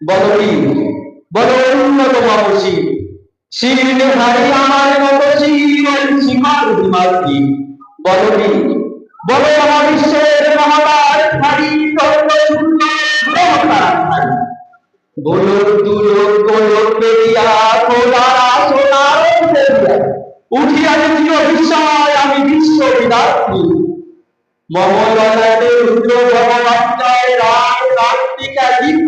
বদলি বড় উন্নত মাপসী শিরনে হারি আমার মতসী শিকার দিমাগি বদলি বড় মহাবিশ্বের মহাকার হারি সর্ব সুন্দর গ্রহতারা হারি। গোলক দুলক গোলক বেরিয়া সোনার ফেরিয়া উঠিয়া চির বিস্ময় আমি বিশ্ব বিদাত্রী মমলয়াতে রুদ্র ভগবাঞ্জয় রাগ কার্তিকা দীপ্ত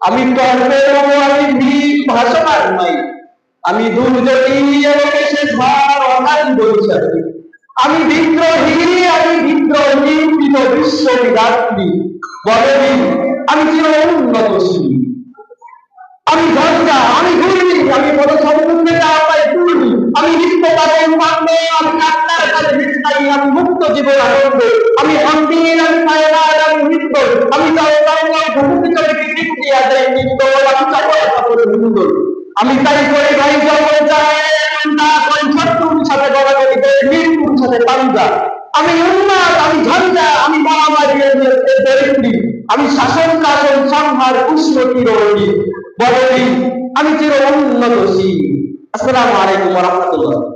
আমি আমি আমি আমি বিদ্রোহী আমি বিদ্রোহী কৃত বিশ্ববিদাত্রী বলেনি আমি চির উন্নতশীল আমি ঝঞ্ঝা আমি ঘুরি আমি বড় সম্পূর্ণ পাই ঘুরি আমি নিত্য পান্ড আমি আমি আমি আমি আমি আমি আমি তাই করে ভাই আমি আমি ঝঞ্ঝা, আমি মহামারী আমি শাসন শাসন, সংহার বলি আমি চির উন্নতশীল। আসসালামু আলাইকুম রাহমাতুল্লাহ।